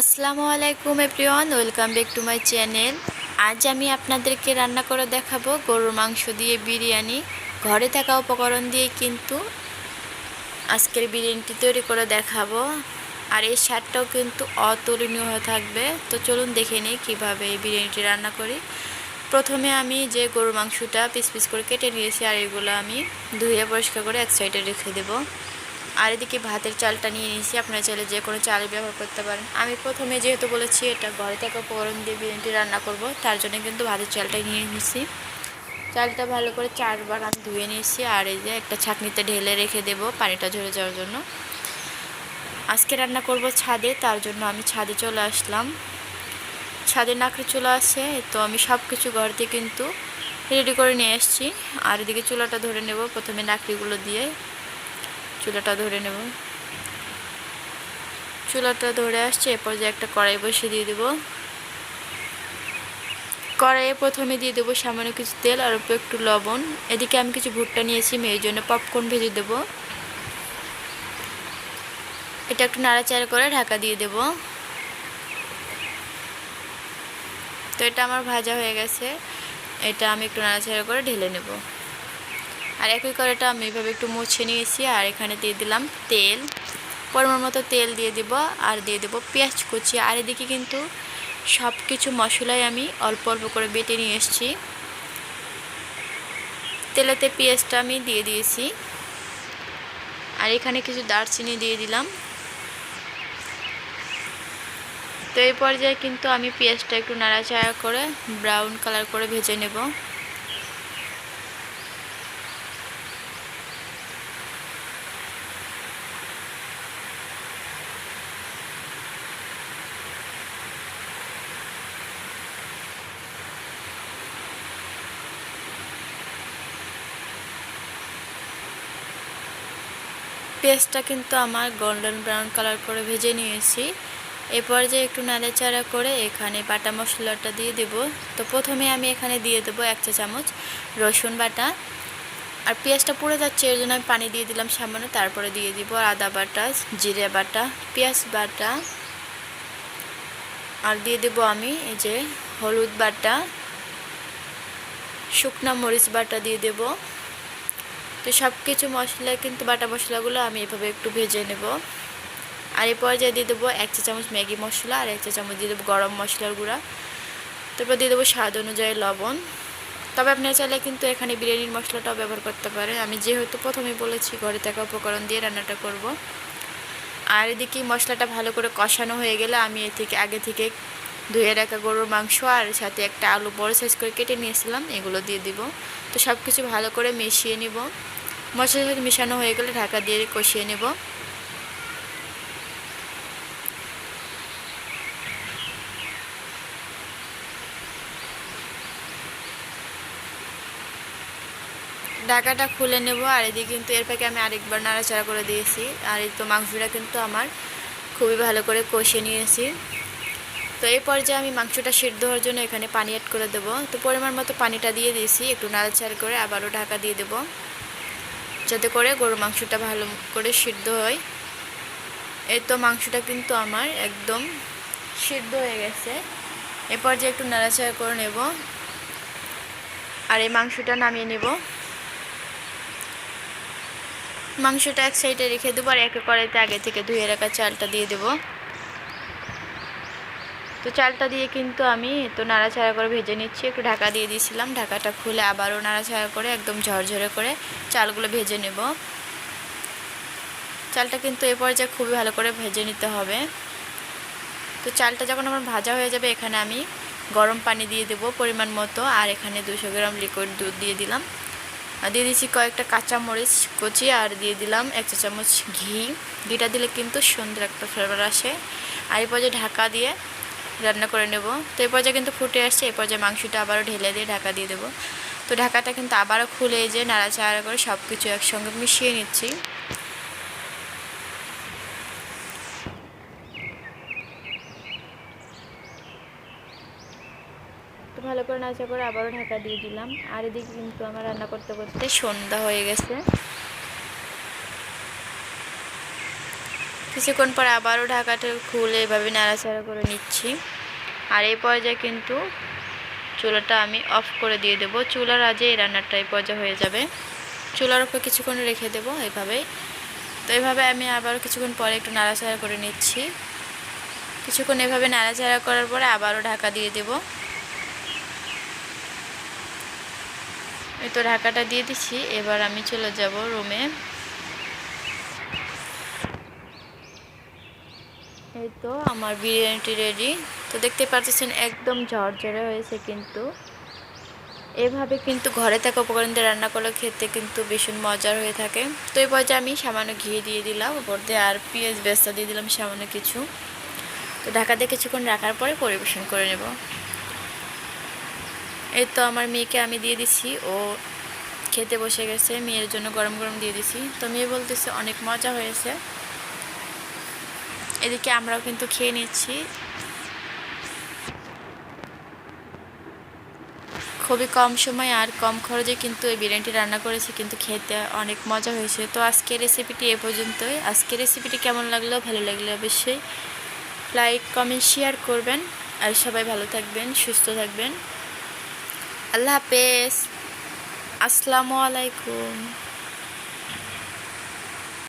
আসসালামু আলাইকুম everyone, welcome back to my channel. আজ আমি আপনাদেরকে রান্না করে দেখাবো গরুর মাংস দিয়ে বিরিয়ানি। ঘরে থাকা উপকরণ দিয়ে কিন্তু আজকের বিরিয়ানিটি তৈরি করে দেখাবো। আর এই স্বাদটাও কিন্তু অতুলনীয় হয়ে থাকবে। তো চলুন দেখে নিই কীভাবে এই বিরিয়ানিটি রান্না করি। প্রথমে আমি যে গরুর মাংসটা পিস পিস করে কেটে নিয়েছি, আর এগুলো আমি ধুয়ে পরিষ্কার করে এক সাইডে রেখে দেবো। আর এদিকে ভাতের চালটা নিয়ে নিয়েছি। আপনারা চাইলে যে কোনো চাল ব্যবহার করতে পারেন। আমি প্রথমে যেহেতু বলেছি, এটা ঘরে থেকে উপকরণ দিয়ে বিরিয়ানিটি রান্না করব, তার জন্য কিন্তু ভাতের চালটা নিয়ে নিয়েছি। চালটা ভালো করে চারবার আমি ধুয়ে নিয়েছি, আর এই যে একটা ছাঁকনিতে ঢেলে রেখে দেব পানিটা ঝরে যাওয়ার জন্য। আজকে রান্না করব ছাদে, তার জন্য আমি ছাদে চলে আসলাম। ছাদে নাকড়ে চলে আসে তো আমি সব কিছু ঘর থেকে কিন্তু রেডি করে নিয়ে এসেছি আর এদিকে চুলাটা ধরে নেব প্রথমে নাকড়িগুলো দিয়ে। চুলাটা ধরে নেব। চুলাটা ধরে আসছে, এরপর যে একটা কড়াই বসিয়ে দিয়ে দেবো। কড়াইয়ে প্রথমে দিয়ে দেবো সামান্য কিছু তেল আর উপর একটু লবণ। এদিকে আমি কিছু ভুট্টা নিয়েছি মেয়ের জন্য পপকর্ন ভেজে দেব। এটা একটু নাড়াচাড়া করে ঢাকা দিয়ে দেব। তো এটা আমার ভাজা হয়ে গেছে। এটা আমি একটু নাড়াচাড়া করে ঢেলে নেব। আর একই কড়াইটা আমি এইভাবে একটু মুছে নিয়েছি, আর এখানে দিয়ে দিলাম তেল। পরিমাণ মতো তেল দিয়ে দিব, আর দিয়ে দেবো পেঁয়াজ কুচি। আর এদিকে কিন্তু সব কিছু মশলাই আমি অল্প অল্প করে বেটে নিয়ে এসেছি। তেলেতে পেঁয়াজটা আমি দিয়ে দিয়েছি। আর এখানে কিছু দারচিনি দিয়ে দিলাম। তো এই পর্যায়ে কিন্তু আমি পেঁয়াজটা একটু নাড়াচাড়া করে ব্রাউন কালার করে ভেজে নেব। পেঁয়াজটা কিন্তু আমার গোল্ডেন ব্রাউন কালার করে ভেজে নিয়েছি। এরপর যে একটু নাড়াচাড়া করে এখানে বাটা মশলাটা দিয়ে দেব। তো প্রথমে আমি এখানে দিয়ে দেবো এক চা চামচ রসুন বাটা। আর পেঁয়াজটা পুড়ে যাচ্ছে, এর জন্য আমি পানি দিয়ে দিলাম সামান্য। তারপরে দিয়ে দিব আদা বাটা, জিরে বাটা, পেঁয়াজ বাটা। আর দিয়ে দেব আমি এই যে হলুদ বাটা, শুকনা মরিচ বাটা দিয়ে দেবো। তো সব কিছু মশলা কিন্তু বাটা মশলাগুলো আমি এভাবে একটু ভেজে নেব। আর এরপর পর্যায়ে দিয়ে দেবো এক চা চামচ ম্যাগি মশলা আর এক চা চামচ দিয়ে দেবো গরম মশলার গুঁড়া। তারপর দিয়ে দেবো স্বাদ অনুযায়ী লবণ। তবে আপনারা চাইলে কিন্তু এখানে বিরিয়ানির মশলাটাও ব্যবহার করতে পারেন। আমি যেহেতু প্রথমেই বলেছি ঘরে থাকা উপকরণ দিয়ে রান্নাটা করব। আর এদিকে মশলাটা ভালো করে কষানো হয়ে গেলে আমি এ থেকে আগে থেকে ধুয়ে রাখা গরুর মাংস আর সাথে একটা আলু বড় সাইজ করে কেটে নিয়েছিলাম, এগুলো দিয়ে দিব। তো সব কিছু ভালো করে মিশিয়ে নিব। মশলার সাথে মেশানো হয়ে গেলে ঢাকা দিয়ে কষিয়ে নেব। ঢাকাটা খুলে নেব, আর এদিকে কিন্তু এর ফাঁকে আমি আরেকবার নাড়াচাড়া করে দিয়েছি। আর এই তো মাংসটা কিন্তু আমার খুবই ভালো করে কষিয়ে নিয়েছি। তো এই পর্যায়ে আমি মাংসটা সিদ্ধ হওয়ার জন্য এখানে পানি অ্যাড করে দেবো। তো পরিমাণ মতো পানিটা দিয়ে দিয়েছি, একটু নাড়াচাড়া করে আবারও ঢাকা দিয়ে দেবো। যাতে করে গরু মাংসটা ভালো করে সিদ্ধ হয়। এই তো মাংসটা কিন্তু আমার একদম সিদ্ধ হয়ে গেছে। এরপর যে একটু নাড়াচাড়া করে নেব। আর এই মাংসটা নামিয়ে নেব। মাংসটা এক সাইডে রেখে দেবো আর একে কড়াইতে আগে থেকে ধুয়ে রাখা চালটা দিয়ে দেবো। তো চালটা দিয়ে কিন্তু আমি তো নাড়াচাড়া করে ভেজে নিচ্ছি, একটু ঢাকা দিয়ে দিয়েছিলাম। ঢাকাটা খুলে আবারও নাড়াচাড়া করে একদম ঝরঝরে করে চালগুলো ভেজে নেব। চালটা কিন্তু এ পর্যায়ে খুবই ভালো করে ভেজে নিতে হবে। তো চালটা যখন আমার ভাজা হয়ে যাবে, এখানে আমি গরম পানি দিয়ে দেব পরিমাণ মতো, আর এখানে দুশো গ্রাম লিকুইড দুধ দিয়ে দিলাম। আর দিয়ে দিচ্ছি কয়েকটা কাঁচা মরিচ কচি, আর দিয়ে দিলাম এক চা চামচ ঘি। ঘিটা দিলে কিন্তু সুন্দর একটা ফ্লেভার আসে। আর এই পর্যায়ে ঢাকা দিয়ে রান্না করে নেব। তো এই পর্যায়ে কিন্তু ফুটে আসছে এই পর্যায়ে মাংসটা আবারও ঢেলে দিয়ে ঢাকা দিয়ে দেবো। তো ঢাকাটা কিন্তু আবারও খুলে যে নাড়াচাড়া করে সব কিছু একসঙ্গে মিশিয়ে নিচ্ছি। তো ভালো করে নাচা করে আবারও ঢাকা দিয়ে দিলাম। আর এদিকে কিন্তু আমার রান্না করতে করতে সন্ধ্যা হয়ে গেছে। কিছুক্ষণ পর আবারও ঢাকাটা খুলে এভাবে নাড়াচাড়া করে নিচ্ছি। আর এই পর্যায়ে কিন্তু চুলাটা আমি অফ করে দিয়ে দেবো। চুলার আজে এই রান্নাটা এই পর্যায়ে হয়ে যাবে। চুলার উপর কিছুক্ষণ রেখে দেবো এভাবেই। তো এভাবে আমি আবার কিছুক্ষণ পরে একটু নাড়াচাড়া করে নিচ্ছি। কিছুক্ষণ এভাবে নাড়াচাড়া করার পরে আবারও ঢাকা দিয়ে দেব। এই তো ঢাকাটা দিয়ে দিচ্ছি। এবার আমি চলে যাব রুমে এই তো আমার বিরিয়ানিটি রেডি তো দেখতে পাচ্ছেন একদম ঝরঝরে হয়েছে কিন্তু। এভাবে কিন্তু ঘরে থাকা উপকরণ দিয়ে রান্না করলে খেতে কিন্তু ভীষণ মজার হয়ে থাকে। তো এই পর্যায়ে আমি সামান্য ঘি দিয়ে দিলাম, উপর দিয়ে আর পেঁয়াজ বেস্তা দিয়ে দিলাম সামান্য কিছু। তো ঢাকা দিয়ে কিছুক্ষণ রাখার পরে পরিবেশন করে নেব। এই তো আমার মেয়েকে আমি দিয়ে দিছি, ও খেতে বসে গেছে, মেয়ের জন্য গরম গরম দিয়ে দিছি। তো মেয়ে বলতেছে অনেক মজা হয়েছে। এদিকে আমরাও কিন্তু খেয়ে নিচ্ছি। খুবই কম সময় আর কম খরচে কিন্তু এই বিরিয়ানিটি রান্না করেছি, কিন্তু খেতে অনেক মজা হয়েছে। তো আজকের রেসিপিটি এ পর্যন্তই। আজকের রেসিপিটি কেমন লাগল? ভালো লাগলে অবশ্যই লাইক কমেন্ট শেয়ার করবেন। আর সবাই ভালো থাকবেন, সুস্থ থাকবেন। আল্লাহ হাফেজ। আসসালামু আলাইকুম।